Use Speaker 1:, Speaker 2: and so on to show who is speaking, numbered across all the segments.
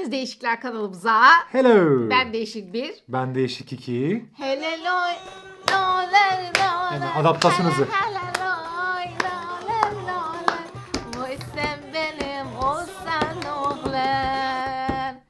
Speaker 1: geldiniz Değişikler kanalımıza.
Speaker 2: Hello.
Speaker 1: Ben Değişik bir.
Speaker 2: Ben Değişik 2.
Speaker 1: Hele loy.
Speaker 2: Yani adaptasyon hızı.
Speaker 1: Hele hele loy, loler, loler. Oy sen benim, o sen oğlan.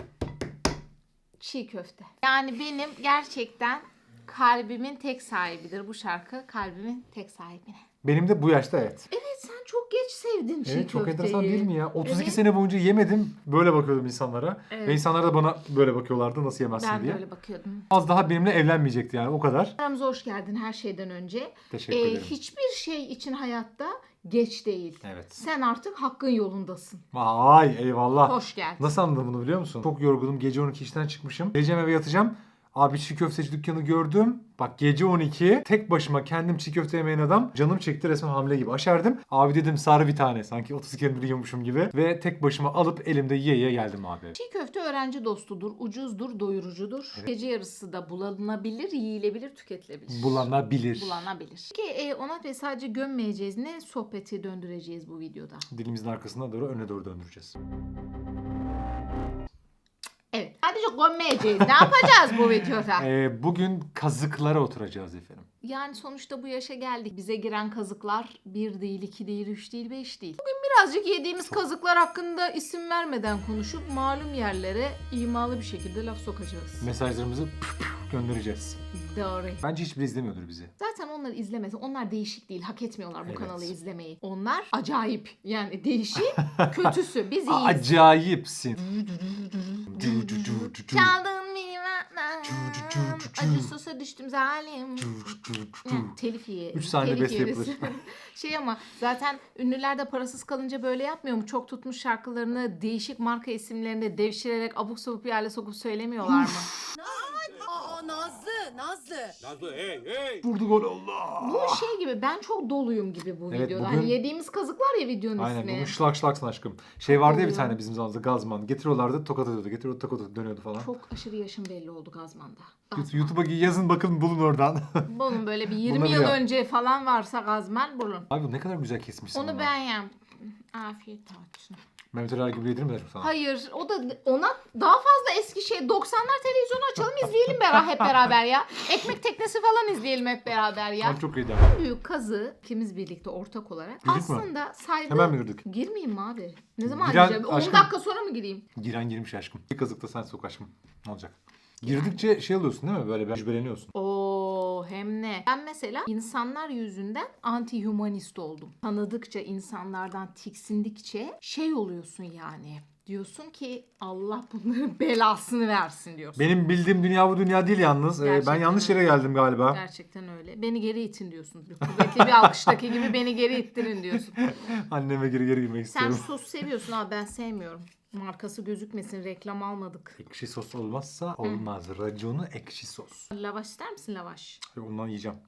Speaker 1: Çiğ köfte. Yani benim gerçekten kalbimin tek sahibidir bu şarkı. Kalbimin tek sahibine.
Speaker 2: Benim de bu yaşta evet.
Speaker 1: Evet sen çok geç sevdin çiğ
Speaker 2: Evet çok
Speaker 1: köfteyi.
Speaker 2: enteresan değil mi ya? 32
Speaker 1: Evet.
Speaker 2: sene boyunca yemedim. Böyle bakıyordum insanlara.
Speaker 1: Evet.
Speaker 2: Ve insanlar da bana böyle bakıyorlardı nasıl yemezsin
Speaker 1: Ben
Speaker 2: diye.
Speaker 1: öyle bakıyordum.
Speaker 2: Az daha benimle evlenmeyecekti yani o kadar.
Speaker 1: Aramıza hoş geldin her şeyden önce.
Speaker 2: Teşekkür
Speaker 1: Ee,
Speaker 2: ederim.
Speaker 1: hiçbir şey için hayatta geç değil.
Speaker 2: Evet.
Speaker 1: Sen artık hakkın yolundasın.
Speaker 2: Vay eyvallah.
Speaker 1: Hoş geldin.
Speaker 2: Nasıl anladın bunu biliyor musun? Çok yorgunum. Gece 12 işten çıkmışım. Geleceğim eve yatacağım. Abi çiğ köfteci dükkanı gördüm. Bak gece 12 tek başıma kendim çiğ köfte yemeyen adam. Canım çekti resmen hamle gibi aşerdim. Abi dedim sarı bir tane sanki 30 kere yiyormuşum gibi. Ve tek başıma alıp elimde yiye yiye geldim abi.
Speaker 1: Çiğ köfte öğrenci dostudur, ucuzdur, doyurucudur. Gece yarısı da bulanabilir, yiyilebilir, tüketilebilir.
Speaker 2: Bulanabilir.
Speaker 1: Bulanabilir. Ki e, Onat Bey sadece gömmeyeceğiz. Ne sohbeti döndüreceğiz bu videoda.
Speaker 2: Dilimizin arkasına doğru öne doğru döndüreceğiz.
Speaker 1: Evet. Sadece gömmeyeceğiz. ne yapacağız bu videoda?
Speaker 2: Ee, bugün kazıklara oturacağız efendim.
Speaker 1: Yani sonuçta bu yaşa geldik. Bize giren kazıklar bir değil, iki değil, üç değil, beş değil. Bugün birazcık yediğimiz kazıklar hakkında isim vermeden konuşup malum yerlere imalı bir şekilde laf sokacağız.
Speaker 2: Mesajlarımızı göndereceğiz.
Speaker 1: Doğru.
Speaker 2: Bence hiçbiri izlemiyordur bizi.
Speaker 1: Zaten onları izlemesin. Onlar değişik değil. Hak etmiyorlar bu
Speaker 2: Evet.
Speaker 1: kanalı izlemeyi. Onlar acayip. Yani değişik, kötüsü. Biz iyiyiz.
Speaker 2: Acayipsin.
Speaker 1: Çaldın beni benden.
Speaker 2: Cu, cu, cu, cu, cu.
Speaker 1: Acı sosa düştüm zalim. Telif ye.
Speaker 2: Üç saniye
Speaker 1: telif
Speaker 2: beste
Speaker 1: yeriz.
Speaker 2: yapılır.
Speaker 1: şey ama zaten ünlüler de parasız kalınca böyle yapmıyor mu? Çok tutmuş şarkılarını değişik marka isimlerinde devşirerek abuk sabuk bir hale sokup söylemiyorlar mı?
Speaker 3: Nazlı, Nazlı.
Speaker 4: Nazlı hey hey.
Speaker 2: Vurdu gol Allah.
Speaker 1: Bu şey gibi ben çok doluyum gibi bu
Speaker 2: Evet,
Speaker 1: videoda.
Speaker 2: bugün-
Speaker 1: Hani yediğimiz kazıklar ya videonun
Speaker 2: Aynen
Speaker 1: ismi.
Speaker 2: bunu şlak şlaksın aşkım. Şey vardı ya bir tane bizim zamanımızda gazman. Getiriyorlardı tokat atıyordu. Getiriyordu tokat atıyordu dönüyordu falan.
Speaker 1: Çok aşırı yaşım belli oldu Gazman'da.
Speaker 2: YouTube- YouTube'a yazın bakın bulun oradan.
Speaker 1: Bunun böyle bir 20
Speaker 2: Bunları
Speaker 1: yıl
Speaker 2: yap.
Speaker 1: önce falan varsa Gazman bulun.
Speaker 2: Abi ne kadar güzel kesmişsin
Speaker 1: Onu
Speaker 2: onu.
Speaker 1: ben yaptım. Afiyet olsun.
Speaker 2: Mehmet Ali gibi yedirmediler mi sana?
Speaker 1: Hayır o da ona daha fazla eski şey 90'lar televizyonu açalım izleyelim beraber hep beraber ya. Ekmek teknesi falan izleyelim hep beraber ya.
Speaker 2: Abi çok iyiydi.
Speaker 1: Büyük kazı ikimiz birlikte ortak olarak
Speaker 2: Girdik mi?
Speaker 1: aslında saydığı...
Speaker 2: Hemen mi girdik?
Speaker 1: Girmeyeyim mi abi? Ne zaman
Speaker 2: Giren-
Speaker 1: gireceğim? 10
Speaker 2: aşkım-
Speaker 1: dakika sonra mı gireyim?
Speaker 2: Giren girmiş aşkım. Bir kazıkta sen sok aşkım. Ne olacak? Girdikçe şey oluyorsun değil mi? Böyle mecbeleniyorsun.
Speaker 1: Oo hem ne? Ben mesela insanlar yüzünden anti-humanist oldum. Tanıdıkça insanlardan tiksindikçe şey oluyorsun yani. Diyorsun ki Allah bunların belasını versin diyorsun.
Speaker 2: Benim bildiğim dünya bu dünya değil yalnız. Ee, ben yanlış yere geldim galiba.
Speaker 1: Gerçekten öyle. Beni geri itin diyorsun. Kuvvetli bir alkıştaki gibi beni geri ittirin diyorsun.
Speaker 2: Anneme geri geri girmek
Speaker 1: Sen
Speaker 2: istiyorum.
Speaker 1: sos seviyorsun abi ben sevmiyorum. Markası gözükmesin reklam almadık.
Speaker 2: Ekşi sos olmazsa olmaz. Raconu ekşi sos.
Speaker 1: Lavaş ister misin lavaş?
Speaker 2: Ondan yiyeceğim.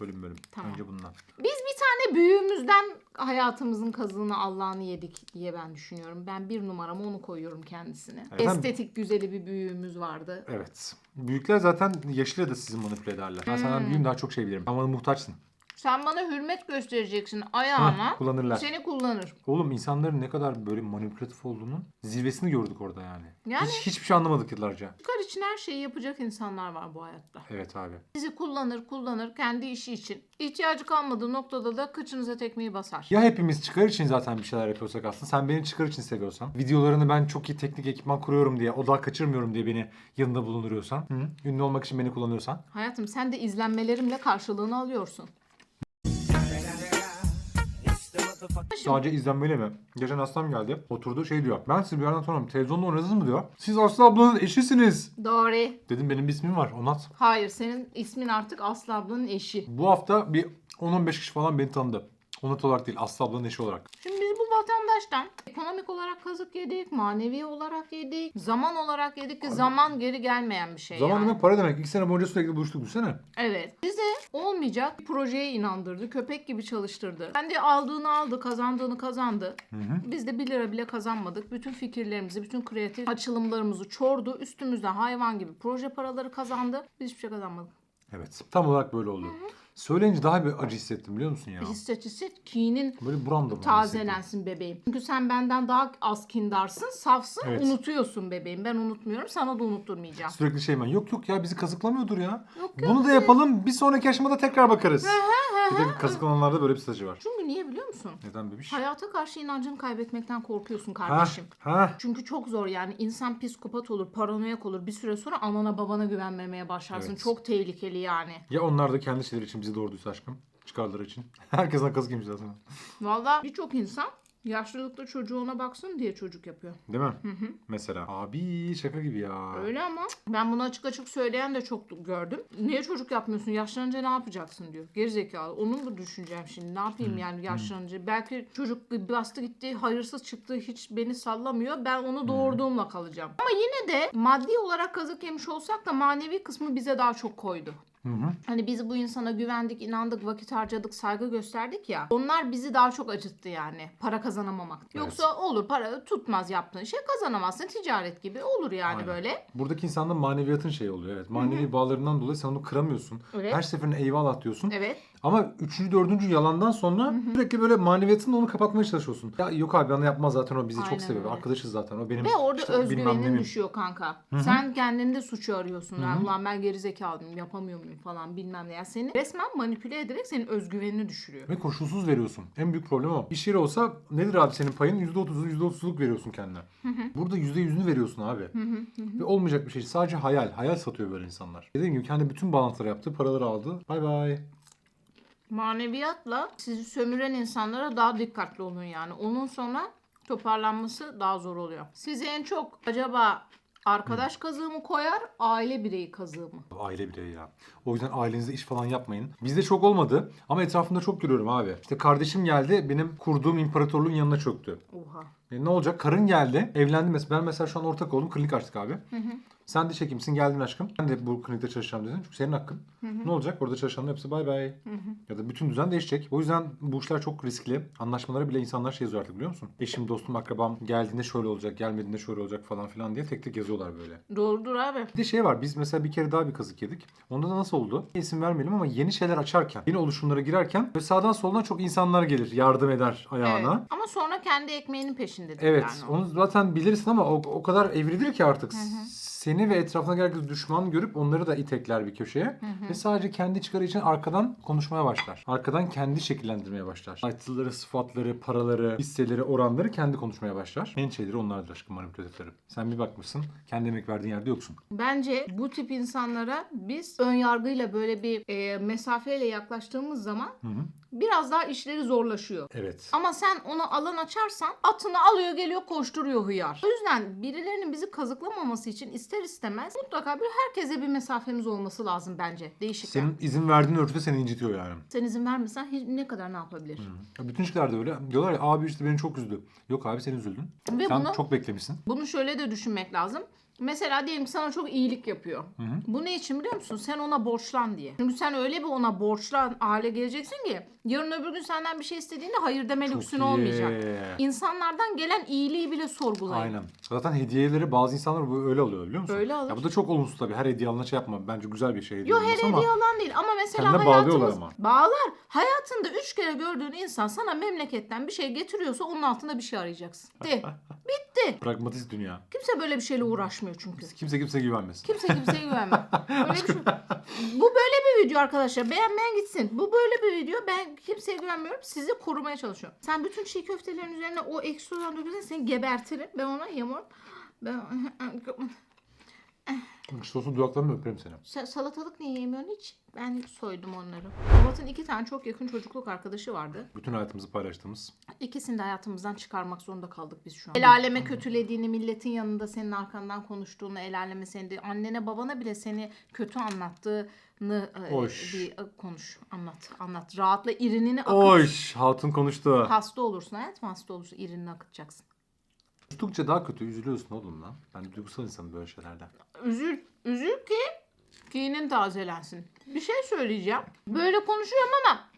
Speaker 2: Bölüm bölüm.
Speaker 1: Tamam.
Speaker 2: Önce bundan.
Speaker 1: Biz bir tane büyüğümüzden hayatımızın kazığını Allah'ını yedik diye ben düşünüyorum. Ben bir numaramı onu koyuyorum kendisine.
Speaker 2: Ben-
Speaker 1: Estetik güzeli bir büyüğümüz vardı.
Speaker 2: Evet. Büyükler zaten yaşıyla da sizi manipüle ederler. Ben
Speaker 1: Hmm.
Speaker 2: senden büyüğüm daha çok şey bilirim. Bana muhtaçsın.
Speaker 1: Sen bana hürmet göstereceksin ayağına.
Speaker 2: Hah, kullanırlar.
Speaker 1: Seni kullanır.
Speaker 2: Oğlum insanların ne kadar böyle manipülatif olduğunun zirvesini gördük orada yani.
Speaker 1: Yani-
Speaker 2: Hiç, hiçbir şey anlamadık yıllarca.
Speaker 1: Çıkar için her şeyi yapacak insanlar var bu hayatta.
Speaker 2: Evet abi.
Speaker 1: Sizi kullanır kullanır kendi işi için. İhtiyacı kalmadığı noktada da kıçınıza tekmeyi basar.
Speaker 2: Ya hepimiz çıkar için zaten bir şeyler yapıyorsak aslında. Sen beni çıkar için seviyorsan. Videolarını ben çok iyi teknik ekipman kuruyorum diye, odak kaçırmıyorum diye beni yanında bulunduruyorsan. Hı? Ünlü olmak için beni kullanıyorsan.
Speaker 1: Hayatım sen de izlenmelerimle karşılığını alıyorsun.
Speaker 2: Sadece izlenmeyle mi? Geçen hastam geldi. Oturdu şey diyor. Ben sizi bir yerden tanıyorum. Televizyonda oynadınız mı diyor. Siz Aslı ablanın eşisiniz.
Speaker 1: Doğru.
Speaker 2: Dedim benim bir ismim var. Onat.
Speaker 1: Hayır senin ismin artık Aslı ablanın eşi.
Speaker 2: Bu hafta bir 10-15 kişi falan beni tanıdı. Onat olarak değil. Aslı ablanın eşi olarak.
Speaker 1: Şimdi bu vatandaştan ekonomik olarak kazık yedik, manevi olarak yedik, zaman olarak yedik ki zaman geri gelmeyen bir şey
Speaker 2: Zaman
Speaker 1: yani.
Speaker 2: demek para demek. İlk sene boyunca sürekli buluştuk. Düşünsene.
Speaker 1: Evet. Bize olmayacak bir projeye inandırdı. Köpek gibi çalıştırdı. Kendi aldığını aldı, kazandığını kazandı. Biz de 1 lira bile kazanmadık. Bütün fikirlerimizi, bütün kreatif açılımlarımızı çordu. Üstümüzde hayvan gibi proje paraları kazandı. Biz hiçbir şey kazanmadık.
Speaker 2: Evet. Tam olarak böyle oldu. Söyleyince daha bir acı hissettim biliyor musun ya?
Speaker 1: Hisset hisset kinin
Speaker 2: Böyle buramda hissettim.
Speaker 1: tazelensin bebeğim. Çünkü sen benden daha az kindarsın, safsın,
Speaker 2: Evet.
Speaker 1: unutuyorsun bebeğim. Ben unutmuyorum, sana da unutturmayacağım.
Speaker 2: Sürekli şey ben yok yok ya bizi kazıklamıyordur ya.
Speaker 1: Yok,
Speaker 2: Bunu da yapalım bir sonraki aşamada tekrar bakarız. bir de kazıklananlarda böyle bir stajı var.
Speaker 1: Çünkü niye biliyor musun?
Speaker 2: Neden bebiş?
Speaker 1: Hayata karşı inancını kaybetmekten korkuyorsun
Speaker 2: Ha,
Speaker 1: kardeşim.
Speaker 2: ha.
Speaker 1: Çünkü çok zor yani insan psikopat olur, paranoyak olur. Bir süre sonra anana babana güvenmemeye başlarsın.
Speaker 2: Evet.
Speaker 1: Çok tehlikeli yani.
Speaker 2: Ya onlar da kendi şeyleri için bizi doğurduysa aşkım. Çıkarları için. Herkesten kazık yemiş zaten.
Speaker 1: Vallahi birçok insan yaşlılıkta çocuğu ona baksın diye çocuk yapıyor.
Speaker 2: Değil mi? Mesela. Abi şaka gibi ya.
Speaker 1: Öyle ama ben bunu açık açık söyleyen de çok gördüm. Niye çocuk yapmıyorsun? Yaşlanınca ne yapacaksın diyor. Gerizekalı. Onun mu düşüneceğim şimdi? Ne yapayım yani yaşlanınca? Belki çocuk bastı gitti, hayırsız çıktı, hiç beni sallamıyor. Ben onu doğurduğumla kalacağım. Ama yine de maddi olarak kazık yemiş olsak da manevi kısmı bize daha çok koydu.
Speaker 2: Hı hı.
Speaker 1: Hani biz bu insana güvendik, inandık, vakit harcadık, saygı gösterdik ya. Onlar bizi daha çok acıttı yani. Para kazanamamak. Yoksa olur para tutmaz yaptığın şey kazanamazsın. Ticaret gibi olur yani
Speaker 2: Aynen.
Speaker 1: böyle.
Speaker 2: Buradaki insanda maneviyatın şeyi oluyor. Evet. Manevi bağlarından dolayı sen onu kıramıyorsun.
Speaker 1: Evet.
Speaker 2: Her seferinde eyvallah diyorsun.
Speaker 1: Evet.
Speaker 2: Ama üçüncü, dördüncü yalandan sonra sürekli böyle maneviyatınla onu kapatmaya çalışıyorsun. Ya yok abi bana yapmaz zaten o bizi
Speaker 1: Aynen
Speaker 2: çok seviyor.
Speaker 1: öyle.
Speaker 2: Arkadaşız zaten o benim
Speaker 1: Ve orada
Speaker 2: işte
Speaker 1: özgüvenin düşüyor kanka. Sen kendinde suçu arıyorsun. Yani, Ulan ben gerizekalıyım, yapamıyor muyum falan bilmem ne. Yani seni resmen manipüle ederek senin özgüvenini düşürüyor.
Speaker 2: Ve koşulsuz veriyorsun. En büyük problem o. İş yeri olsa nedir abi senin payın? %30'u %30'luk veriyorsun kendine. Burada %100'ünü veriyorsun abi. Ve olmayacak bir şey. Sadece hayal. Hayal satıyor böyle insanlar. Dediğim gibi kendi bütün bağlantıları yaptı. Paraları aldı. Bay bay.
Speaker 1: Maneviyatla sizi sömüren insanlara daha dikkatli olun yani. Onun sonra toparlanması daha zor oluyor. Size en çok acaba arkadaş kazığı mı koyar, aile bireyi kazığı mı?
Speaker 2: Aile bireyi ya. O yüzden ailenizde iş falan yapmayın. Bizde çok olmadı ama etrafımda çok görüyorum abi. İşte kardeşim geldi benim kurduğum imparatorluğun yanına çöktü.
Speaker 1: Oha.
Speaker 2: E ne olacak? Karın geldi. Evlendi mesela. Ben mesela şu an ortak oldum. Klinik açtık abi. Sen de çekimsin geldin aşkım. Ben de bu klinikte çalışacağım dedin. Çünkü senin hakkın. Ne olacak? Orada çalışanların hepsi bay bay. Ya da bütün düzen değişecek. O yüzden bu işler çok riskli. Anlaşmalara bile insanlar şey yazıyor artık biliyor musun? Eşim, dostum, akrabam geldiğinde şöyle olacak, gelmediğinde şöyle olacak falan filan diye tek tek yazıyorlar böyle.
Speaker 1: Doğrudur abi.
Speaker 2: Bir de şey var. Biz mesela bir kere daha bir kazık yedik. Onda da nasıl oldu? İsim vermeyelim ama yeni şeyler açarken, yeni oluşumlara girerken ve sağdan soldan çok insanlar gelir. Yardım eder ayağına.
Speaker 1: Evet. Ama sonra kendi ekmeğinin peşindedir
Speaker 2: Evet,
Speaker 1: yani.
Speaker 2: onu zaten bilirsin ama o, o kadar evrilir ki artık. Seni ve etrafına herkes düşman görüp onları da itekler bir köşeye. Ve sadece kendi çıkarı için arkadan konuşmaya başlar. Arkadan kendi şekillendirmeye başlar. Title'ları, sıfatları, paraları, hisseleri, oranları kendi konuşmaya başlar. En şeyleri onlardır aşkım manipülatifleri. Sen bir bakmışsın, kendi emek verdiğin yerde yoksun.
Speaker 1: Bence bu tip insanlara biz ön yargıyla böyle bir e, mesafeyle yaklaştığımız zaman biraz daha işleri zorlaşıyor.
Speaker 2: Evet.
Speaker 1: Ama sen ona alan açarsan atını alıyor geliyor koşturuyor hıyar. O yüzden birilerinin bizi kazıklamaması için ister istemez mutlaka bir herkese bir mesafemiz olması lazım bence. Değişik. yani.
Speaker 2: Senin izin verdiğin ölçüde seni incitiyor yani.
Speaker 1: Sen izin vermesen hiç, ne kadar ne yapabilir?
Speaker 2: Ya Bütün ilişkilerde öyle. Diyorlar ya abi işte beni çok üzdü. Yok abi sen üzüldün.
Speaker 1: Ve
Speaker 2: sen
Speaker 1: bunu-
Speaker 2: çok beklemişsin.
Speaker 1: Bunu şöyle de düşünmek lazım. Mesela diyelim ki sana çok iyilik yapıyor. Bu ne için biliyor musun? Sen ona borçlan diye. Çünkü sen öyle bir ona borçlan hale geleceksin ki yarın öbür gün senden bir şey istediğinde hayır deme lüksün
Speaker 2: iyi.
Speaker 1: olmayacak. İnsanlardan gelen iyiliği bile sorgulayın.
Speaker 2: Aynen. Zaten hediyeleri bazı insanlar bu öyle alıyor biliyor musun?
Speaker 1: Öyle alır.
Speaker 2: Ya bu da çok olumsuz tabii. Her hediye alına şey yapma. Bence güzel bir şey hediye
Speaker 1: Yo her
Speaker 2: alması
Speaker 1: hediye
Speaker 2: ama
Speaker 1: alan değil ama mesela
Speaker 2: Kendine
Speaker 1: hayatımız
Speaker 2: bağlıyorlar ama.
Speaker 1: bağlar. Hayatında üç kere gördüğün insan sana memleketten bir şey getiriyorsa onun altında bir şey arayacaksın. Bitti. Bitti.
Speaker 2: pragmatist dünya.
Speaker 1: Kimse böyle bir şeyle uğraşmıyor çünkü.
Speaker 2: Kimse kimseye güvenmesin.
Speaker 1: Kimse kimseye güvenmez. Böyle bir şey. Bu böyle bir video arkadaşlar. Beğenmeyen gitsin. Bu böyle bir video. Ben kimseye güvenmiyorum. Sizi korumaya çalışıyorum. Sen bütün çiğ köftelerin üzerine o eksi olan dökülsen seni gebertirim. Ben ona yamur. Ben...
Speaker 2: İşte olsun dudaklarımla öperim seni.
Speaker 1: Sa- salatalık niye yemiyorsun hiç? Ben soydum onları. Murat'ın iki tane çok yakın çocukluk arkadaşı vardı.
Speaker 2: Bütün hayatımızı paylaştığımız.
Speaker 1: İkisini de hayatımızdan çıkarmak zorunda kaldık biz şu an. El aleme kötülediğini, milletin yanında senin arkandan konuştuğunu, el aleme seni de, annene babana bile seni kötü anlattığını e,
Speaker 2: Hoş.
Speaker 1: bir e, konuş, anlat, anlat. Rahatla irinini akıt.
Speaker 2: Oş hatun konuştu.
Speaker 1: Hasta olursun hayat mı? Hasta olursun irinini akıtacaksın.
Speaker 2: Konuştukça daha kötü üzülüyorsun oğlum lan. Ben duygusal insanım böyle şeylerde.
Speaker 1: Üzül, üzül ki kinin tazelensin. Bir şey söyleyeceğim. Böyle konuşuyorum ama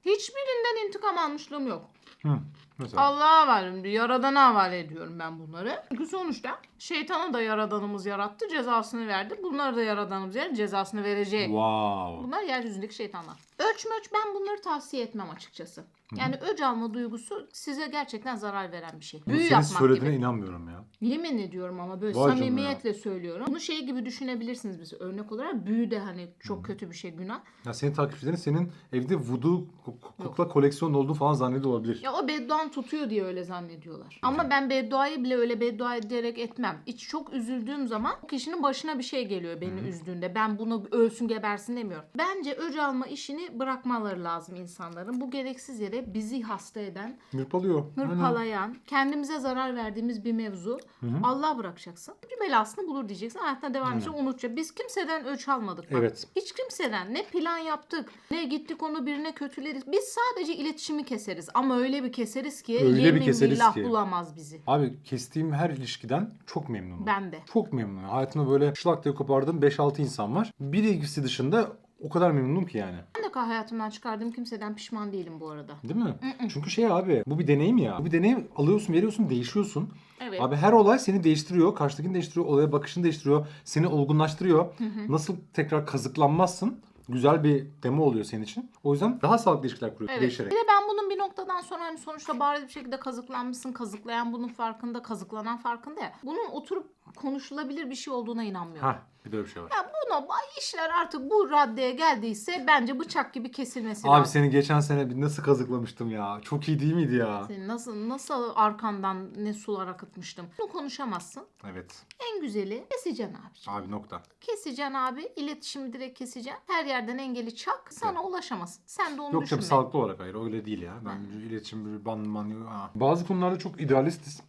Speaker 1: hiçbirinden intikam almışlığım yok.
Speaker 2: Hı. Mesela.
Speaker 1: Allah'a havale ediyorum. Yaradana havale ediyorum ben bunları. Çünkü sonuçta şeytana da yaradanımız yarattı. Cezasını verdi. Bunlar da yaradanımız yani cezasını verecek.
Speaker 2: Wow.
Speaker 1: Bunlar yeryüzündeki şeytanlar. Ölç möç ben bunları tavsiye etmem açıkçası. Yani öc alma duygusu size gerçekten zarar veren bir şey.
Speaker 2: Bunu
Speaker 1: Büyü
Speaker 2: senin
Speaker 1: yapmak
Speaker 2: söylediğine
Speaker 1: gibi.
Speaker 2: inanmıyorum ya.
Speaker 1: Yemin ediyorum ama böyle
Speaker 2: Vay canına
Speaker 1: samimiyetle söylüyorum. Bunu şey gibi düşünebilirsiniz mesela örnek olarak büyü de hani çok kötü bir şey günah.
Speaker 2: Ya senin takipçilerin senin evde voodoo ku- kukla koleksiyonu olduğu falan zannediyor olabilir.
Speaker 1: Ya o bedduan tutuyor diye öyle zannediyorlar. Ama ben bedduayı bile öyle beddua ederek etmem. İç çok üzüldüğüm zaman o kişinin başına bir şey geliyor beni üzdüğünde. Ben bunu ölsün gebersin demiyorum. Bence öc alma işini bırakmaları lazım insanların. Bu gereksiz yere bizi hasta eden,
Speaker 2: Hırpalıyor. Aynen.
Speaker 1: hırpalayan, kendimize zarar verdiğimiz bir mevzu. Allah bırakacaksın. Bir belasını bulur diyeceksin. Hayatına devam edeceksin. Unutacak. Biz kimseden ölç almadık. Bak.
Speaker 2: Evet.
Speaker 1: Hiç kimseden ne plan yaptık, ne gittik onu birine kötüleriz. Biz sadece iletişimi keseriz. Ama öyle bir keseriz ki
Speaker 2: Öyle bir
Speaker 1: yemin
Speaker 2: keseriz
Speaker 1: billah
Speaker 2: ki.
Speaker 1: bulamaz bizi.
Speaker 2: Abi kestiğim her ilişkiden çok memnunum.
Speaker 1: Ben de.
Speaker 2: Çok memnunum. Hayatımda böyle şlak diye kopardığım 5-6 insan var. Bir ilgisi dışında o kadar memnunum ki yani.
Speaker 1: Ben de hayatımdan çıkardığım kimseden pişman değilim bu arada.
Speaker 2: Değil mi? Çünkü şey abi bu bir deneyim ya. Bu bir deneyim alıyorsun veriyorsun değişiyorsun.
Speaker 1: Evet.
Speaker 2: Abi her olay seni değiştiriyor. Karşıdakini değiştiriyor. Olaya bakışını değiştiriyor. Seni olgunlaştırıyor. Nasıl tekrar kazıklanmazsın. Güzel bir demo oluyor senin için. O yüzden daha sağlıklı ilişkiler kuruyor
Speaker 1: Evet.
Speaker 2: değişerek.
Speaker 1: Bir de ben bunun bir noktadan sonra hani sonuçta bariz bir şekilde kazıklanmışsın. Kazıklayan bunun farkında, kazıklanan farkında ya. Bunun oturup konuşulabilir bir şey olduğuna inanmıyorum.
Speaker 2: Ha bir de öyle bir şey var.
Speaker 1: Ya bunu bu işler artık bu raddeye geldiyse bence bıçak gibi kesilmesi
Speaker 2: Abi
Speaker 1: lazım.
Speaker 2: seni geçen sene bir nasıl kazıklamıştım ya. Çok iyi değil miydi ya?
Speaker 1: Seni nasıl nasıl arkandan ne sular akıtmıştım. Bunu konuşamazsın.
Speaker 2: Evet.
Speaker 1: En güzeli keseceksin abi.
Speaker 2: Abi nokta.
Speaker 1: Keseceksin abi. iletişimi direkt keseceksin. Her yerden engeli çak. Sana ulaşamaz. Sen de onu
Speaker 2: Yok
Speaker 1: düşünme.
Speaker 2: tabii sağlıklı olarak hayır öyle değil ya. Ben iletişim bir ban man Aa. Bazı konularda çok idealistiz.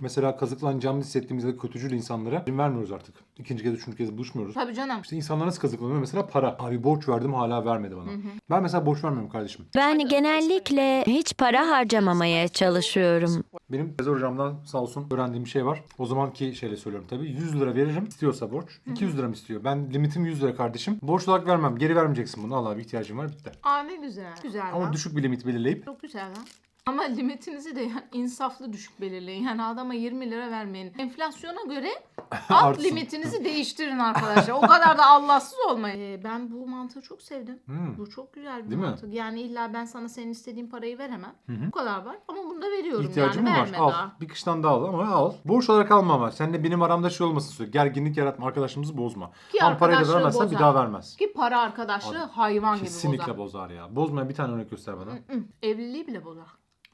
Speaker 2: Mesela kazıklanacağımızı hissettiğimizde kötücül insanlara izin vermiyoruz artık. İkinci kez, üçüncü kez buluşmuyoruz.
Speaker 1: Tabii canım.
Speaker 2: İşte insanlar nasıl kazıklanıyor? Mesela para. Abi borç verdim hala vermedi bana. Ben mesela borç vermiyorum kardeşim.
Speaker 4: Ben genellikle hiç para harcamamaya çalışıyorum.
Speaker 2: Benim Sezer hocamdan sağ olsun öğrendiğim bir şey var. O zamanki şeyle söylüyorum tabii. 100 lira veririm istiyorsa borç. 200 lira mı istiyor? Ben limitim 100 lira kardeşim. Borç olarak vermem. Geri vermeyeceksin bunu. Allah bir ihtiyacım var bitti.
Speaker 1: Aa ne güzel. Güzel
Speaker 2: Ama
Speaker 1: lan.
Speaker 2: düşük bir limit belirleyip
Speaker 1: Çok güzel lan. Ama limitinizi de yani insaflı düşük belirleyin. Yani adama 20 lira vermeyin. Enflasyona göre alt
Speaker 2: Artsın.
Speaker 1: limitinizi değiştirin arkadaşlar. O kadar da Allahsız olmayın. Ee, ben bu mantığı çok sevdim.
Speaker 2: Hmm.
Speaker 1: Bu çok güzel bir
Speaker 2: Değil mi?
Speaker 1: mantık. Yani illa ben sana senin istediğin parayı veremem. Bu kadar var. Ama bunu da veriyorum
Speaker 2: ihtiyacım
Speaker 1: yani.
Speaker 2: mı var?
Speaker 1: Verme
Speaker 2: Al.
Speaker 1: daha.
Speaker 2: Bir kıştan daha al ama al. Borç olarak alma ama. Seninle benim aramda şey olmasın sürekli. Gerginlik yaratma. Arkadaşımızı bozma.
Speaker 1: Ki
Speaker 2: Tam parayı da
Speaker 1: arkadaşlığı
Speaker 2: vermezsen bir
Speaker 1: bozar.
Speaker 2: daha vermez.
Speaker 1: Ki para arkadaşlığı hayvan
Speaker 2: Kesinlikle
Speaker 1: gibi
Speaker 2: bozar ya. Bozmayan bir tane örnek göster bana.
Speaker 1: bozar. Hı, Evliliği bile bozar.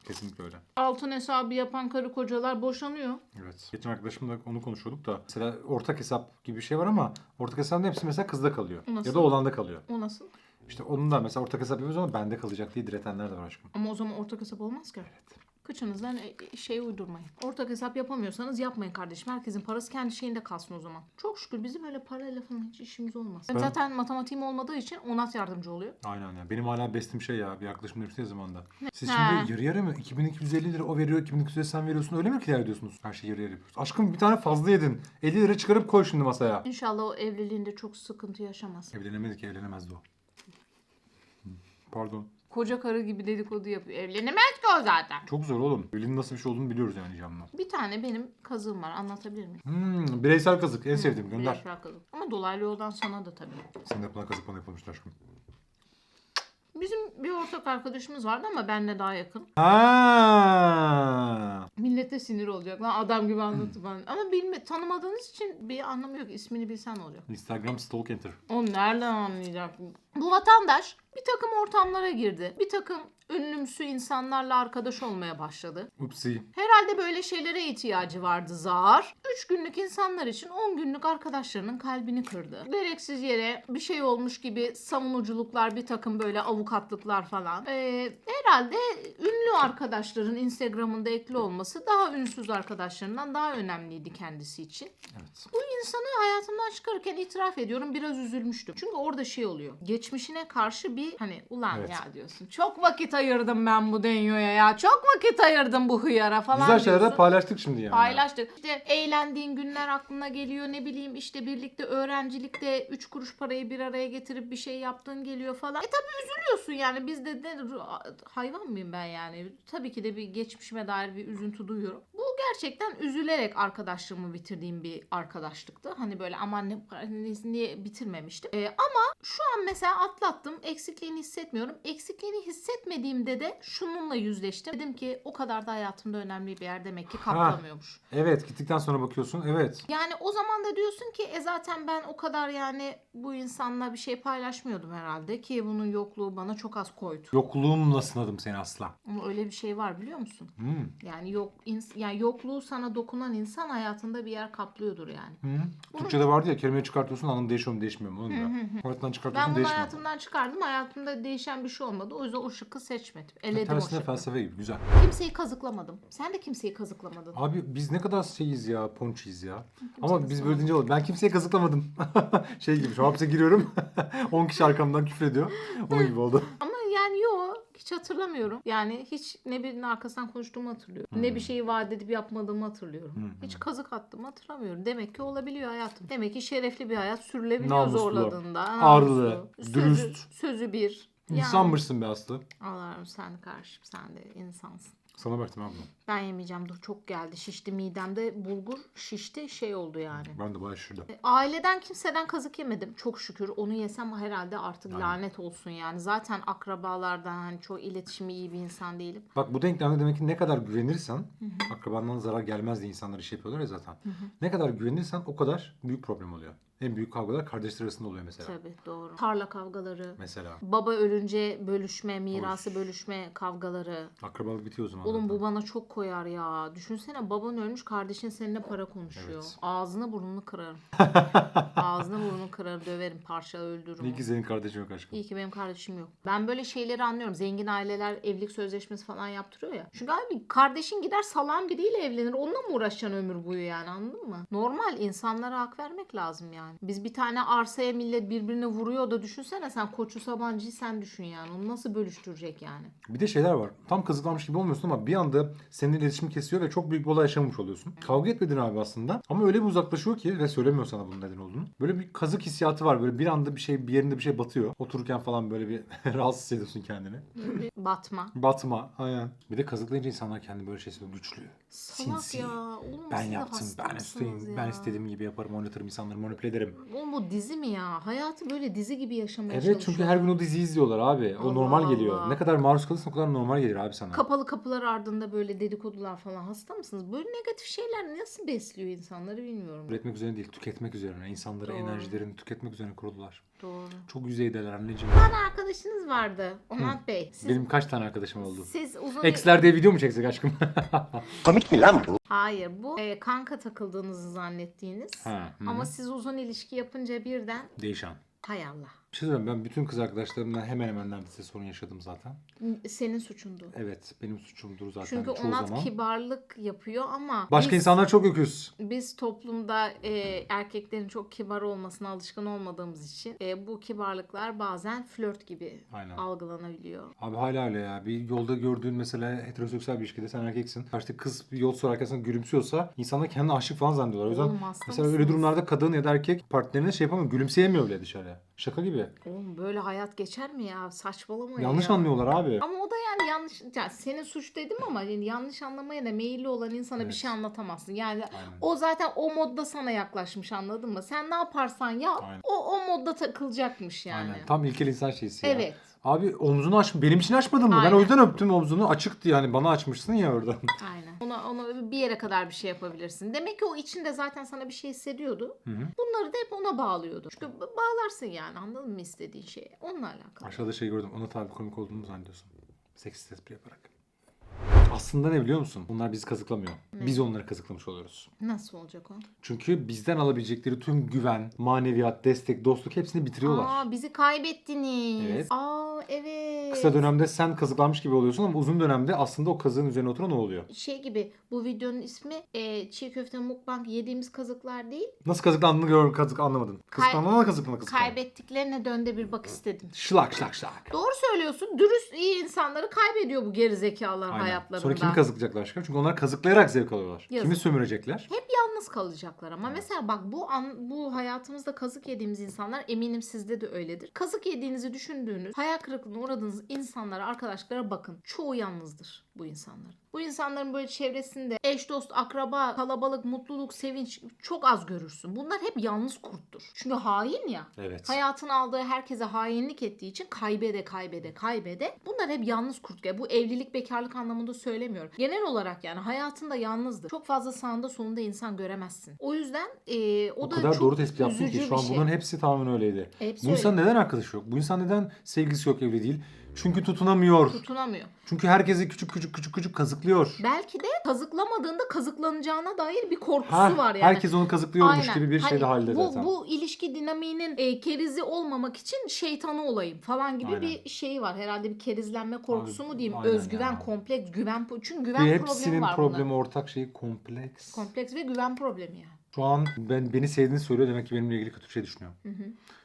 Speaker 2: Kesinlikle öyle.
Speaker 1: Altın hesabı yapan karı kocalar boşanıyor.
Speaker 2: Evet. Geçen arkadaşımla onu konuşuyorduk da. Mesela ortak hesap gibi bir şey var ama ortak hesabın hepsi mesela kızda kalıyor.
Speaker 1: Nasıl?
Speaker 2: Ya da oğlanda kalıyor.
Speaker 1: O nasıl?
Speaker 2: İşte onun da mesela ortak hesap yapıyoruz ama bende kalacak diye diretenler de var aşkım.
Speaker 1: Ama o zaman ortak hesap olmaz ki. Kıçınızdan şey uydurmayın. Ortak hesap yapamıyorsanız yapmayın kardeşim. Herkesin parası kendi şeyinde kalsın o zaman. Çok şükür bizim öyle parayla falan hiç işimiz olmaz.
Speaker 2: Ben-
Speaker 1: Zaten matematiğim olmadığı için Onat yardımcı oluyor.
Speaker 2: Aynen ya. Benim hala bestim şey ya. Bir arkadaşım demişti ya zamanda. Siz
Speaker 1: Ha.
Speaker 2: şimdi yarı yarı mı? 2250 lira o veriyor, 2250 sen veriyorsun. Öyle mi ki ediyorsunuz? Her şeyi yarı yarı yapıyoruz. Aşkım bir tane fazla yedin. 50 lira çıkarıp koy şimdi masaya.
Speaker 1: İnşallah o evliliğinde çok sıkıntı yaşamaz.
Speaker 2: Evlenemedi ki evlenemezdi o. Pardon.
Speaker 1: Koca karı gibi dedikodu yapıyor. Evlenemez ki o zaten.
Speaker 2: Çok zor oğlum. Evliliğin nasıl bir şey olduğunu biliyoruz yani Can'la.
Speaker 1: Bir tane benim kazığım var. Anlatabilir miyim?
Speaker 2: Hmm, bireysel kazık. En sevdiğim. Gönder.
Speaker 1: Bireysel kazık. Ama dolaylı yoldan sana da tabii.
Speaker 2: Senin yapılan kazık bana yapılmıştı aşkım.
Speaker 1: Bizim bir ortak arkadaşımız vardı ama benle daha yakın.
Speaker 2: Ha.
Speaker 1: Millete sinir olacak lan adam gibi anlatıp bana. Ama bilme, tanımadığınız için bir anlamı yok. İsmini bilsen olacak.
Speaker 2: Instagram stalk enter.
Speaker 1: O nereden anlayacak? Bu vatandaş bir takım ortamlara girdi. Bir takım ünlümsü insanlarla arkadaş olmaya başladı.
Speaker 2: Upsi.
Speaker 1: Herhalde böyle şeylere ihtiyacı vardı zar. 3 günlük insanlar için 10 günlük arkadaşlarının kalbini kırdı. Gereksiz yere bir şey olmuş gibi savunuculuklar, bir takım böyle avukatlıklar falan. Ee, herhalde ünlü arkadaşların Instagram'ında ekli olması daha ünsüz arkadaşlarından daha önemliydi kendisi için.
Speaker 2: Evet.
Speaker 1: Bu insanı hayatımdan çıkarırken itiraf ediyorum biraz üzülmüştüm. Çünkü orada şey oluyor. Geç geçmişine karşı bir hani ulan
Speaker 2: Evet.
Speaker 1: ya diyorsun. Çok vakit ayırdım ben bu denyoya ya. Çok vakit ayırdım bu hıyara falan
Speaker 2: Güzel şeyler de paylaştık şimdi yani.
Speaker 1: Paylaştık. İşte eğlendiğin günler aklına geliyor. Ne bileyim işte birlikte öğrencilikte 3 kuruş parayı bir araya getirip bir şey yaptığın geliyor falan. E tabii üzülüyorsun yani. Biz de, de hayvan mıyım ben yani? Tabii ki de bir geçmişime dair bir üzüntü duyuyorum. Bu gerçekten üzülerek arkadaşlığımı bitirdiğim bir arkadaşlıktı. Hani böyle aman ne, niye bitirmemiştim. E, ama şu an mesela atlattım. Eksikliğini hissetmiyorum. Eksikliğini hissetmediğimde de şununla yüzleştim. Dedim ki o kadar da hayatımda önemli bir yer demek ki kaplamıyormuş.
Speaker 2: Evet gittikten sonra bakıyorsun evet.
Speaker 1: Yani o zaman da diyorsun ki e zaten ben o kadar yani bu insanla bir şey paylaşmıyordum herhalde ki bunun yokluğu bana çok az koydu.
Speaker 2: Yokluğumla sınadım seni asla.
Speaker 1: Ama öyle bir şey var biliyor musun?
Speaker 2: Hmm.
Speaker 1: Yani yok ins- yani yokluğu sana dokunan insan hayatında bir yer kaplıyordur yani.
Speaker 2: Hı. Türkçe'de vardı ya kelimeyi çıkartıyorsun anlamı değişiyor mu değişmiyor mu? Onu da. Hayatından
Speaker 1: Ben
Speaker 2: çıkartıyorsun
Speaker 1: bunu
Speaker 2: değişmiyor.
Speaker 1: hayatımdan çıkardım. Hayatımda değişen bir şey olmadı. O yüzden o şıkkı seçmedim. Eledim o
Speaker 2: Tersine
Speaker 1: şıkkı.
Speaker 2: felsefe gibi güzel.
Speaker 1: Kimseyi kazıklamadım. Sen de kimseyi kazıklamadın.
Speaker 2: Abi biz ne kadar şeyiz ya, ponçiyiz ya. Ama biz böyle deyince olur. Ben kimseye kazıklamadım. şey gibi şu hapse giriyorum. 10 kişi arkamdan küfür ediyor. Onun gibi oldu.
Speaker 1: Ama yani yo hiç hatırlamıyorum. Yani hiç ne birinin arkasından konuştuğumu hatırlıyorum. Ne bir şeyi vaat edip yapmadığımı hatırlıyorum. Hiç kazık attığımı hatırlamıyorum. Demek ki olabiliyor hayatım. Demek ki şerefli bir hayat sürülebiliyor
Speaker 2: Namuslu,
Speaker 1: zorladığında.
Speaker 2: arlı,
Speaker 1: Namuslu, sözü-
Speaker 2: dürüst.
Speaker 1: Sözü bir. Yani,
Speaker 2: İnsanmışsın be Aslı.
Speaker 1: Allah'ım sen karşım sen de insansın.
Speaker 2: Sana baktım abi.
Speaker 1: Ben yemeyeceğim dur çok geldi şişti midemde bulgur şişti şey oldu yani.
Speaker 2: Ben de bayağı şaşırdım.
Speaker 1: E, Aileden kimseden kazık yemedim. Çok şükür. Onu yesem herhalde artık
Speaker 2: Aynen.
Speaker 1: lanet olsun yani. Zaten akrabalardan hani çok iletişimi iyi bir insan değilim.
Speaker 2: Bak bu denklemde demek ki ne kadar güvenirsen akrabandan zarar gelmez diye insanlar iş yapıyorlar ya zaten. Ne kadar güvenirsen o kadar büyük problem oluyor. En büyük kavgalar kardeşler arasında oluyor mesela.
Speaker 1: Tabii doğru. Tarla kavgaları.
Speaker 2: Mesela.
Speaker 1: Baba ölünce bölüşme, mirası bölüşme kavgaları.
Speaker 2: Akrabalık bitiyor o zaman.
Speaker 1: Oğlum
Speaker 2: zaten.
Speaker 1: bu bana çok koyar ya. Düşünsene baban ölmüş kardeşin seninle para konuşuyor.
Speaker 2: Evet.
Speaker 1: Ağzını burnunu kırarım. Ağzını burnunu kırarım döverim parça öldürürüm.
Speaker 2: İyi ki senin kardeşin yok aşkım.
Speaker 1: İyi ki benim kardeşim yok. Ben böyle şeyleri anlıyorum. Zengin aileler evlilik sözleşmesi falan yaptırıyor ya. Çünkü abi kardeşin gider salam biriyle evlenir. Onunla mı uğraşacaksın ömür boyu yani anladın mı? Normal insanlara hak vermek lazım yani. Biz bir tane arsaya millet birbirini vuruyor da düşünsene sen Koçu Sabancı'yı sen düşün yani. Onu nasıl bölüştürecek yani?
Speaker 2: Bir de şeyler var. Tam kazıklanmış gibi olmuyorsun ama bir anda senin iletişimi kesiyor ve çok büyük bir olay yaşamış oluyorsun. Kavga etmedin abi aslında. Ama öyle bir uzaklaşıyor ki ve söylemiyor sana bunun neden olduğunu. Böyle bir kazık hissiyatı var. Böyle bir anda bir şey bir yerinde bir şey batıyor. Otururken falan böyle bir rahatsız hissediyorsun kendini.
Speaker 1: Batma.
Speaker 2: Batma. Aynen. Bir de kazıklayınca insanlar kendini böyle şeyse güçlü.
Speaker 1: Salak
Speaker 2: Sinsi.
Speaker 1: ya. Oğlum
Speaker 2: Ben
Speaker 1: siz de
Speaker 2: yaptım,
Speaker 1: hasta
Speaker 2: ben
Speaker 1: mısınız
Speaker 2: istediğim,
Speaker 1: ya?
Speaker 2: ben istediğim gibi yaparım, oynatırım insanları, manipüle ederim.
Speaker 1: Oğlum bu dizi mi ya? Hayatı böyle dizi gibi yaşamaya
Speaker 2: Evet çünkü her gün o diziyi izliyorlar abi. O
Speaker 1: Allah
Speaker 2: normal geliyor.
Speaker 1: Allah.
Speaker 2: Ne kadar maruz kalırsan o kadar normal gelir abi sana.
Speaker 1: Kapalı kapılar ardında böyle dedikodular falan hasta mısınız? Böyle negatif şeyler nasıl besliyor insanları bilmiyorum.
Speaker 2: Üretmek üzerine değil, tüketmek üzerine. İnsanları
Speaker 1: Doğru.
Speaker 2: enerjilerini tüketmek üzerine kurdular.
Speaker 1: Doğru.
Speaker 2: Çok yüzeydeler anneciğim.
Speaker 1: Bir tane arkadaşınız vardı Onat Bey. Siz,
Speaker 2: Benim kaç tane arkadaşım oldu?
Speaker 1: siz uzun...
Speaker 2: Ex'ler diye video mu çeksek aşkım?
Speaker 5: Komik mi lan bu?
Speaker 1: Hayır bu e, kanka takıldığınızı zannettiğiniz.
Speaker 2: Ha, hı.
Speaker 1: Ama siz uzun ilişki yapınca birden
Speaker 2: Değişen.
Speaker 1: hay Allah.
Speaker 2: Bir şey söyleyeyim ben bütün kız arkadaşlarımla hemen hemen neredeyse sorun yaşadım zaten.
Speaker 1: Senin suçundu.
Speaker 2: Evet benim suçumdur zaten
Speaker 1: Çünkü
Speaker 2: çoğu
Speaker 1: Onat
Speaker 2: zaman.
Speaker 1: kibarlık yapıyor ama
Speaker 2: Başka
Speaker 1: biz,
Speaker 2: insanlar çok öküz.
Speaker 1: biz toplumda e, erkeklerin çok kibar olmasına alışkın olmadığımız için e, bu kibarlıklar bazen flört gibi
Speaker 2: Aynen.
Speaker 1: algılanabiliyor.
Speaker 2: Abi hala öyle ya. Bir yolda gördüğün mesela heteroseksüel bir ilişkide sen erkeksin. Karşıdaki kız bir yol sorarken sana gülümsüyorsa insanlar kendini aşık falan zannediyorlar. O yüzden
Speaker 1: Oğlum hasta
Speaker 2: mesela öyle
Speaker 1: mısınız?
Speaker 2: durumlarda kadın ya da erkek partnerine şey yapamıyor. Gülümseyemiyor bile dışarıya. Şaka gibi.
Speaker 1: Oğlum böyle hayat geçer mi ya? Saçmalama
Speaker 2: Yanlış
Speaker 1: ya.
Speaker 2: anlıyorlar abi.
Speaker 1: Ama o da yani yanlış, yani senin suç dedim ama yani yanlış anlamaya da meyilli olan insana bir
Speaker 2: Evet.
Speaker 1: şey anlatamazsın. Yani
Speaker 2: Aynen.
Speaker 1: o zaten o modda sana yaklaşmış anladın mı? Sen ne yaparsan yap
Speaker 2: Aynen.
Speaker 1: o o modda takılacakmış yani.
Speaker 2: Aynen. Tam ilkel insan şeysi ya.
Speaker 1: Evet.
Speaker 2: Abi omzunu aç benim için açmadın mı? Ben
Speaker 1: Aynen.
Speaker 2: o yüzden öptüm omzunu. Açıktı yani. Bana açmışsın ya orada.
Speaker 1: Aynen. Ona, ona bir yere kadar bir şey yapabilirsin. Demek ki o içinde zaten sana bir şey hissediyordu. Bunları da hep ona bağlıyordu. Çünkü ba- bağlarsın yani anladın mı istediğin şeye. Onunla alakalı.
Speaker 2: Aşağıda şey gördüm. Ona tabi komik olduğunu zannediyorsun. Seksi espri yaparak. Aslında ne biliyor musun? Bunlar bizi kazıklamıyor. Biz onları kazıklamış oluyoruz.
Speaker 1: Nasıl olacak o?
Speaker 2: Çünkü bizden alabilecekleri tüm güven, maneviyat, destek, dostluk hepsini bitiriyorlar.
Speaker 1: Aa bizi kaybettiniz.
Speaker 2: Evet.
Speaker 1: Aa evet.
Speaker 2: Kısa dönemde sen kazıklanmış gibi oluyorsun ama uzun dönemde aslında o kazığın üzerine oturan o oluyor.
Speaker 1: Şey gibi bu videonun ismi e, çiğ köfte mukbang yediğimiz kazıklar değil.
Speaker 2: Nasıl kazıklandığını gör, kazık anlamadın. Kazıklandın ama kazıklandın kazıklandın.
Speaker 1: Kaybettiklerine dönde bir bak istedim.
Speaker 2: Şlak şlak şlak.
Speaker 1: Doğru söylüyorsun. Dürüst iyi insanları kaybediyor bu gerizekalılar
Speaker 2: Aynen.
Speaker 1: hayatlarında.
Speaker 2: Sonra kimi kazıklayacaklar aşkım? Çünkü onlar kazıklayarak zevk alıyorlar.
Speaker 1: Yazık.
Speaker 2: Kimi sömürecekler?
Speaker 1: Hep yalnız kalacaklar ama mesela bak bu an, bu hayatımızda kazık yediğimiz insanlar eminim sizde de öyledir. Kazık yediğinizi düşündüğünüz, hayal kırıklığına uğradığınız insanlara, arkadaşlara bakın. Çoğu yalnızdır bu insanların. Bu insanların böyle çevresinde eş, dost, akraba, kalabalık, mutluluk, sevinç çok az görürsün. Bunlar hep yalnız kurttur. Çünkü hain ya.
Speaker 2: Evet.
Speaker 1: Hayatın aldığı herkese hainlik ettiği için kaybede kaybede kaybede. Bunlar hep yalnız kurt. Bu evlilik bekarlık anlamında söylemiyorum. Genel olarak yani hayatında yalnızdır. Çok fazla sağında solunda insan göremezsin. O yüzden e, o,
Speaker 2: O
Speaker 1: da
Speaker 2: kadar
Speaker 1: çok
Speaker 2: doğru tespit yaptın ki şu an
Speaker 1: şey.
Speaker 2: bunların hepsi tamamen öyleydi.
Speaker 1: Hepsi
Speaker 2: Bu insan
Speaker 1: öyle.
Speaker 2: neden arkadaşı yok? Bu insan neden sevgilisi yok evli değil? Çünkü tutunamıyor.
Speaker 1: tutunamıyor.
Speaker 2: Çünkü herkesi küçük küçük küçük küçük kazıklıyor.
Speaker 1: Belki de kazıklamadığında kazıklanacağına dair bir korkusu
Speaker 2: Ha,
Speaker 1: var yani.
Speaker 2: Herkes onu kazıklıyormuş
Speaker 1: Aynen.
Speaker 2: gibi bir şey
Speaker 1: Hani
Speaker 2: de halde
Speaker 1: bu,
Speaker 2: zaten.
Speaker 1: Bu ilişki dinamiğinin e, kerizi olmamak için şeytanı olayım falan gibi
Speaker 2: Aynen.
Speaker 1: bir şeyi var. Herhalde bir kerizlenme korkusu
Speaker 2: Abi,
Speaker 1: mu diyeyim?
Speaker 2: aynen
Speaker 1: Özgüven,
Speaker 2: ya.
Speaker 1: kompleks, güven. Çünkü güven
Speaker 2: Bir
Speaker 1: problemi
Speaker 2: hepsinin
Speaker 1: var
Speaker 2: problemi
Speaker 1: bunların.
Speaker 2: ortak şeyi kompleks.
Speaker 1: Kompleks ve güven problemi yani.
Speaker 2: Şu an ben beni sevdiğini söylüyor demek ki benimle ilgili kötü bir şey düşünüyor.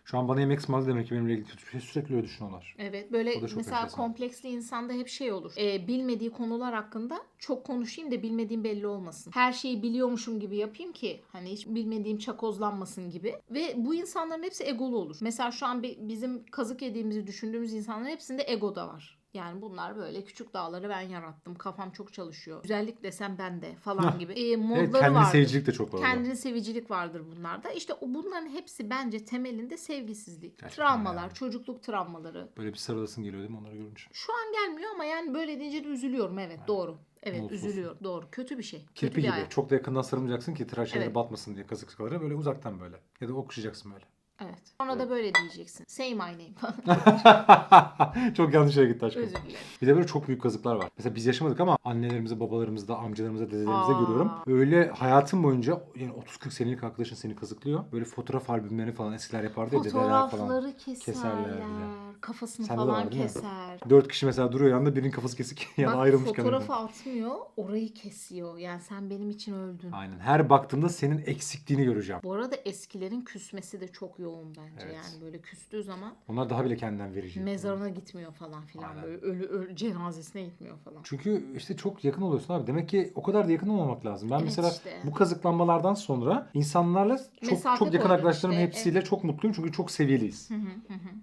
Speaker 2: Şu an bana yemek ısmarladı demek ki benimle ilgili kötü bir şey sürekli öyle düşünüyorlar.
Speaker 1: Evet böyle mesela
Speaker 2: enteresan.
Speaker 1: kompleksli insanda hep şey olur. Ee, bilmediği konular hakkında çok konuşayım da bilmediğim belli olmasın. Her şeyi biliyormuşum gibi yapayım ki hani hiç bilmediğim çakozlanmasın gibi. Ve bu insanların hepsi egolu olur. Mesela şu an bi- bizim kazık yediğimizi düşündüğümüz insanların hepsinde ego da var. Yani bunlar böyle küçük dağları ben yarattım. Kafam çok çalışıyor. Güzellik desem ben de falan gibi. Ee, modları
Speaker 2: Evet kendini
Speaker 1: vardır.
Speaker 2: sevicilik de çok var.
Speaker 1: Kendini sevicilik vardır bunlarda. İşte o bunların hepsi bence temelinde sevgisizlik,
Speaker 2: Gerçekten
Speaker 1: travmalar,
Speaker 2: yani.
Speaker 1: çocukluk travmaları.
Speaker 2: Böyle bir sarılasın geliyor değil mi onları görünce?
Speaker 1: Şu an gelmiyor ama yani böyle deyince de üzülüyorum. Evet doğru. Evet
Speaker 2: Olsun,
Speaker 1: üzülüyor. Doğru. Kötü bir şey. Kötü
Speaker 2: Kirpi
Speaker 1: bir
Speaker 2: gibi.
Speaker 1: hayat.
Speaker 2: Çok da yakından sarılmayacaksın ki tıraş şeyleri
Speaker 1: Evet.
Speaker 2: batmasın diye kazıklara. Böyle uzaktan böyle. Ya da okşayacaksın böyle.
Speaker 1: Evet. Sonra da böyle diyeceksin. Say my name falan.
Speaker 2: çok yanlış yere gitti aşkım.
Speaker 1: Özür dilerim.
Speaker 2: Bir de böyle çok büyük kazıklar var. Mesela biz yaşamadık ama annelerimize, babalarımızda, amcalarımızda, dedelerimizde
Speaker 1: Aa.
Speaker 2: görüyorum. Öyle hayatın boyunca yani 30-40 senelik arkadaşın seni kazıklıyor. Böyle fotoğraf albümlerini falan eskiler yapardı ya dedeler falan.
Speaker 1: Fotoğrafları keserler.
Speaker 2: Keserler
Speaker 1: Kafasını
Speaker 2: Sende de
Speaker 1: falan
Speaker 2: var
Speaker 1: keser.
Speaker 2: Dört kişi mesela duruyor yanında birinin kafası kesik yani
Speaker 1: Bak
Speaker 2: ayrılmış
Speaker 1: fotoğrafı
Speaker 2: kendinden.
Speaker 1: atmıyor. Orayı kesiyor. Yani sen benim için öldün.
Speaker 2: Aynen. Her baktığımda senin eksikliğini göreceğim.
Speaker 1: Bu arada eskilerin küsmesi de çok yoğun bence.
Speaker 2: Evet.
Speaker 1: Yani böyle küstüğü zaman
Speaker 2: Onlar daha bile kendinden verici.
Speaker 1: mezarına gitmiyor falan filan.
Speaker 2: Aynen.
Speaker 1: Böyle ölü, ölü cenazesine gitmiyor falan.
Speaker 2: Çünkü işte çok yakın oluyorsun abi. Demek ki o kadar da yakın olmamak lazım. Ben
Speaker 1: Evet
Speaker 2: mesela
Speaker 1: işte.
Speaker 2: bu kazıklanmalardan sonra insanlarla çok
Speaker 1: Mesafe
Speaker 2: çok yakın arkadaşlarım
Speaker 1: işte,
Speaker 2: hepsiyle çok mutluyum çünkü çok seviyeliyiz.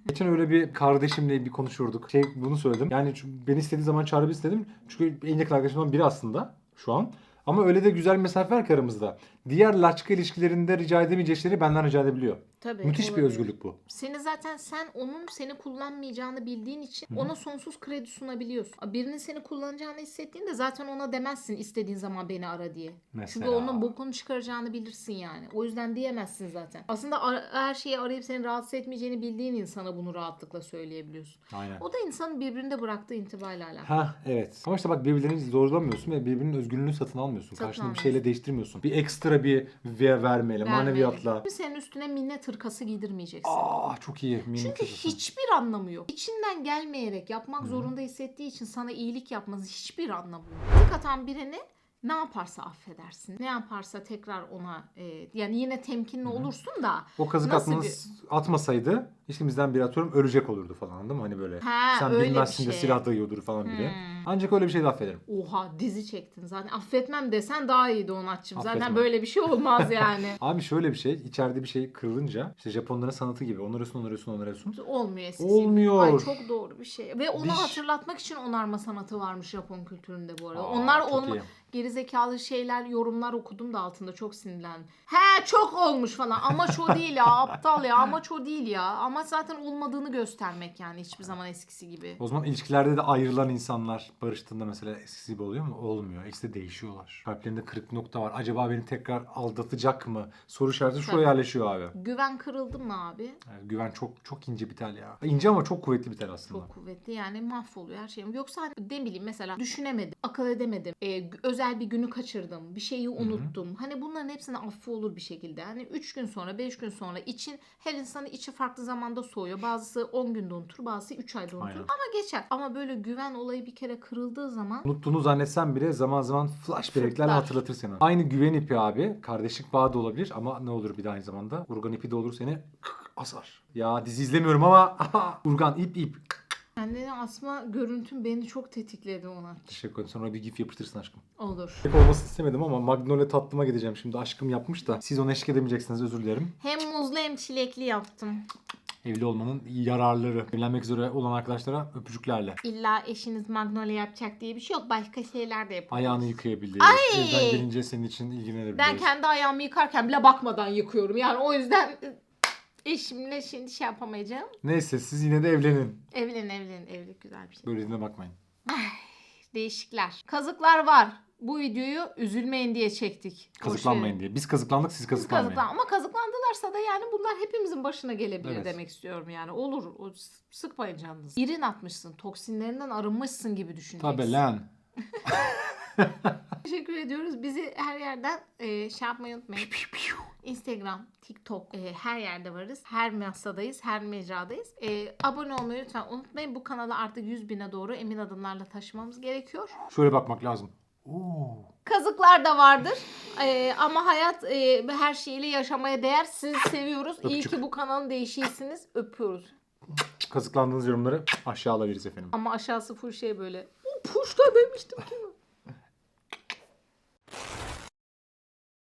Speaker 2: Geçen öyle bir kardeşimle bir konuşurduk. Şey bunu söyledim. Yani beni istediği zaman çağırabilir istedim. Çünkü en yakın arkadaşımdan biri aslında şu an. Ama öyle de güzel mesafe var ki aramızda. Diğer laçka ilişkilerinde rica edemeyeceği şeyleri benden rica edebiliyor.
Speaker 1: Tabii,
Speaker 2: Müthiş bir
Speaker 1: olabilir.
Speaker 2: özgürlük bu.
Speaker 1: Seni zaten sen onun seni kullanmayacağını bildiğin için ona sonsuz kredi sunabiliyorsun. Birinin seni kullanacağını hissettiğinde zaten ona demezsin istediğin zaman beni ara diye.
Speaker 2: Mesela.
Speaker 1: Çünkü onun bokunu çıkaracağını bilirsin yani. O yüzden diyemezsin zaten. Aslında ara- her şeyi arayıp seni rahatsız etmeyeceğini bildiğin insana bunu rahatlıkla söyleyebiliyorsun.
Speaker 2: Aynen.
Speaker 1: O da insanın birbirinde bıraktığı intibayla alakalı.
Speaker 2: Ha evet. Ama işte bak birbirlerini zorlamıyorsun ve birbirinin özgürlüğünü satın almıyorsun.
Speaker 1: Satın
Speaker 2: Karşında bir şeyle değiştirmiyorsun. Bir ekstra bir ve vermeyle, maneviyatla.
Speaker 1: Senin üstüne minnet hırkası giydirmeyeceksin.
Speaker 2: Aa çok iyi. Minik
Speaker 1: Çünkü
Speaker 2: kızısın.
Speaker 1: hiçbir anlamı yok. İçinden gelmeyerek yapmak zorunda hissettiği için sana iyilik yapması hiçbir anlamı yok. Tık atan birini ne yaparsa affedersin. Ne yaparsa tekrar ona e, yani yine temkinli olursun da.
Speaker 2: O kazık atmanız atmasaydı işimizden biri atıyorum ölecek olurdu falan anladın mı? Hani böyle
Speaker 1: Ha,
Speaker 2: sen
Speaker 1: öyle bir
Speaker 2: bilmezsin de
Speaker 1: şey.
Speaker 2: silah dayıyordur falan bile. Ancak öyle bir şey de affederim.
Speaker 1: Oha dizi çektin zaten. Affetmem desen daha iyiydi Onatçım. Zaten
Speaker 2: Affetmem.
Speaker 1: böyle bir şey olmaz yani.
Speaker 2: Abi şöyle bir şey içeride bir şey kırılınca işte Japonların sanatı gibi onarıyorsun onarıyorsun onarıyorsun.
Speaker 1: Olmuyor eskisi.
Speaker 2: Olmuyor.
Speaker 1: Ay çok doğru bir şey. Ve onu
Speaker 2: Diş-
Speaker 1: hatırlatmak için onarma sanatı varmış Japon kültüründe bu arada.
Speaker 2: Aa,
Speaker 1: Onlar
Speaker 2: çok
Speaker 1: olma
Speaker 2: iyi.
Speaker 1: gerizekalı şeyler, yorumlar okudum da altında çok sinirlendim. He çok olmuş falan. Amaç o değil ya. Aptal ya. Amaç o değil ya. Amaç zaten olmadığını göstermek yani hiçbir zaman eskisi gibi.
Speaker 2: O zaman ilişkilerde de ayrılan insanlar barıştığında mesela eskisi gibi oluyor mu? Olmuyor. İkisi de değişiyorlar. Kalplerinde kırık nokta var. Acaba beni tekrar aldatacak mı? Soru işareti şuraya
Speaker 1: Tabii.
Speaker 2: yerleşiyor abi.
Speaker 1: Güven kırıldı mı abi?
Speaker 2: Yani güven çok çok ince bir tel ya. İnce ama çok kuvvetli bir tel aslında.
Speaker 1: Çok kuvvetli yani mahvoluyor her şeyim. Yoksa hani ne bileyim mesela düşünemedim, akıl edemedim, e, özel bir günü kaçırdım. Bir şeyi unuttum. Hani bunların hepsine affı olur bir şekilde. Hani 3 gün sonra 5 gün sonra için her insanın içi farklı zamanda soğuyor. Bazısı 10 günde unutur bazısı 3 ayda unutur.
Speaker 2: Aynen.
Speaker 1: Ama geçer. Ama böyle güven olayı bir kere kırıldığı zaman
Speaker 2: Unuttuğunu zannetsen bile zaman zaman flash belleklerle
Speaker 1: Fırtlar.
Speaker 2: hatırlatır seni. Aynı güven ipi abi. Kardeşlik bağı da olabilir ama ne olur bir de aynı zamanda. Urgan ipi de olur seni asar. Ya dizi izlemiyorum ama Urgan ip ip.
Speaker 1: kendini asma görüntün beni çok tetikledi ona.
Speaker 2: Teşekkür ederim. Sonra bir gif yapıştırsın aşkım.
Speaker 1: Olur.
Speaker 2: Pek olmasını istemedim ama Magnolia tatlıma gideceğim şimdi. Aşkım yapmış da siz ona eşlik edemeyeceksiniz özür dilerim.
Speaker 1: Hem muzlu hem çilekli yaptım.
Speaker 2: Evli olmanın yararları. Evlenmek üzere olan arkadaşlara öpücüklerle.
Speaker 1: İlla eşiniz magnolia yapacak diye bir şey yok. Başka şeyler de yapın.
Speaker 2: Ayağını yıkayabildiği.
Speaker 1: Ay!
Speaker 2: Evden gelince senin için ilgilenebiliriz.
Speaker 1: Ben kendi ayağımı yıkarken bile bakmadan yıkıyorum. Yani o yüzden eşimle şimdi şey yapamayacağım.
Speaker 2: Neyse siz yine de evlenin.
Speaker 1: Evlen evlen evlilik güzel bir şey.
Speaker 2: Böyle dediğine bakmayın.
Speaker 1: Değişikler. Kazıklar var. Bu videoyu üzülmeyin diye çektik.
Speaker 2: Kazıklanmayın
Speaker 1: verin.
Speaker 2: diye. Biz kazıklandık siz
Speaker 1: Biz
Speaker 2: kazıklanmayın.
Speaker 1: kazıklan ama kazıklandılarsa da yani bunlar hepimizin başına gelebilir
Speaker 2: Evet.
Speaker 1: demek istiyorum yani. Olur. Sıkmayın canınızı. İrin atmışsın. Toksinlerinden arınmışsın gibi düşüneceksin.
Speaker 2: Tabi lan.
Speaker 1: Teşekkür ediyoruz. Bizi her yerden e, şey yapmayı unutmayın. Instagram, TikTok e, her yerde varız. Her masadayız, her mecradayız. E, abone olmayı lütfen unutmayın. Bu kanalı artık 100 bine doğru emin adımlarla taşımamız gerekiyor.
Speaker 2: Şöyle bakmak lazım. Oo.
Speaker 1: Kazıklar da vardır. E, ama hayat e, her şeyiyle yaşamaya değer. Sizi seviyoruz. İyi
Speaker 2: Öpücük.
Speaker 1: ki bu kanalın değişiysiniz. Öpüyoruz.
Speaker 2: Kazıklandığınız yorumları aşağı alabiliriz efendim.
Speaker 1: Ama aşağısı full şey böyle. Puşta demiştim ki.